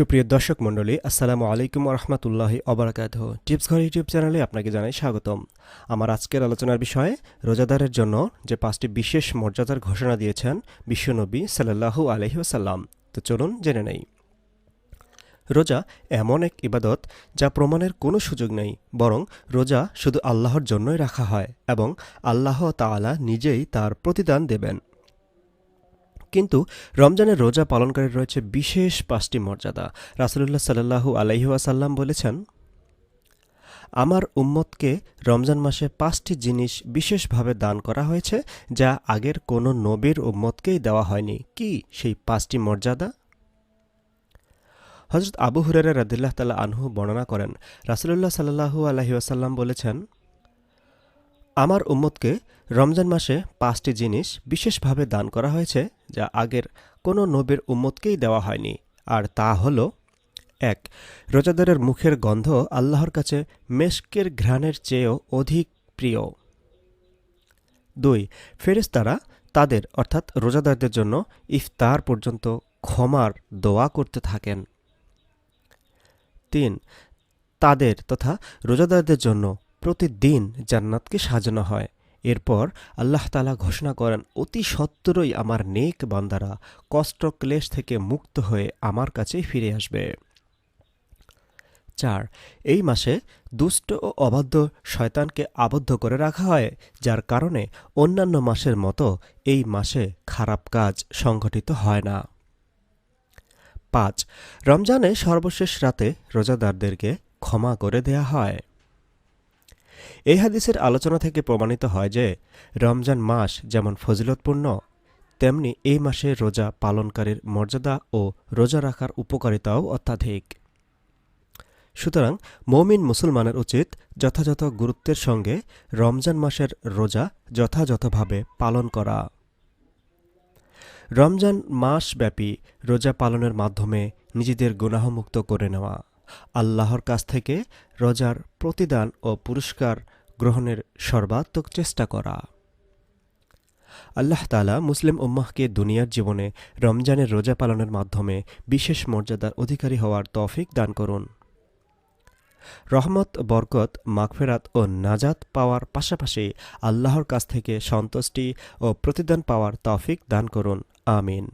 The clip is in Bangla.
সুপ্রিয় দর্শক মণ্ডলী, আসসালামু আলাইকুম রহমতুল্লাহি অবরাকাত টিপস ঘর ইউটিউব চ্যানেলে আপনাকে জানাই স্বাগতম। আমার আজকের আলোচনার বিষয়ে, রোজাদারের জন্য যে পাঁচটি বিশেষ মর্যাদার ঘোষণা দিয়েছেন বিশ্বনবী সাল্লাহু আলহি আসাল্লাম তো চলুন জেনে নেই। রোজা এমন এক ইবাদত যা প্রমাণের কোনো সুযোগ নেই, বরং রোজা শুধু আল্লাহর জন্যই রাখা হয় এবং আল্লাহ তাআলা নিজেই তার প্রতিদান দেবেন। কিন্তু রমজানের রোজা পালনকারীর রয়েছে বিশেষ পাঁচটি মর্যাদা। রাসুলুল্লাহ সাল্লাহু আলাইহাসাল্লাম বলেছেন, আমার উম্মতকে রমজান মাসে পাঁচটি জিনিস বিশেষভাবে দান করা হয়েছে, যা আগের কোনো নবীর উম্মতকেই দেওয়া হয়নি। কি সেই পাঁচটি মর্যাদা? হজরত আবু হুরেরা রাদিল্লাহ তাল্লাহ আনহু বর্ণনা করেন, রাসুলুল্লাহ সাল্লাহু আলহিউসাল্লাম বলেছেন, আমার উম্মতকে রমজান মাসে পাঁচটি জিনিস বিশেষভাবে দান করা হয়েছে যা আগের কোনো নবীর উম্মতকেই দেওয়া হয়নি। আর তা হল, এক, রোজাদারের মুখের গন্ধ আল্লাহর কাছে মেশকের ঘ্রাণের চেয়েও অধিক প্রিয়। দুই, ফেরেশতারা তাদের, অর্থাৎ রোজাদারদের জন্য ইফতার পর্যন্ত ক্ষমার দোয়া করতে থাকেন। তিন, তাদের তথা রোজাদারদের জন্য প্রতিদিন জান্নাতকে সাজানো হয়। এরপর আল্লাহ তালা ঘোষণা করেন, অতি সত্তরই আমার নেক বান্দারা কষ্ট ক্লেশ থেকে মুক্ত হয়ে আমার কাছেই ফিরে আসবে। চার, এই মাসে দুষ্ট ও অবাধ্য শয়তানকে আবদ্ধ করে রাখা হয়, যার কারণে অন্যান্য মাসের মতো এই মাসে খারাপ কাজ সংঘটিত হয় না। পাঁচ, রমজানে সর্বশেষ রাতে রোজাদারদেরকে ক্ষমা করে দেয়া হয়। এই হাদিসের আলোচনা থেকে প্রমাণিত হয় যে রমজান মাস যেমন ফজিলতপূর্ণ, তেমনি এই মাসে রোজা পালনকারীর মর্যাদা ও রোজা রাখার উপকারিতাও অত্যাধিক। সুতরাং মৌমিন মুসলমানের উচিত যথাযথ গুরুত্বের সঙ্গে রমজান মাসের রোজা যথাযথভাবে পালন করা। রমজান মাসব্যাপী রোজা পালনের মাধ্যমে নিজেদের গুনাহমুক্ত করে নেওয়া। আল্লাহর কাছ থেকে রোজার প্রতিদান ও পুরস্কার গ্রহণের সর্বাত্মক চেষ্টা করা। আল্লাহ তালা মুসলিম উম্মাহকে দুনিয়ার জীবনে রমজানের রোজা পালনের মাধ্যমে বিশেষ মর্যাদার অধিকারী হওয়ার তৌফিক দান করুন। রহমত, বরকত, মাগফেরাত ও নাজাত পাওয়ার পাশাপাশি আল্লাহর কাছ থেকে সন্তুষ্টি ও প্রতিদান পাওয়ার তৌফিক দান করুন। আমিন।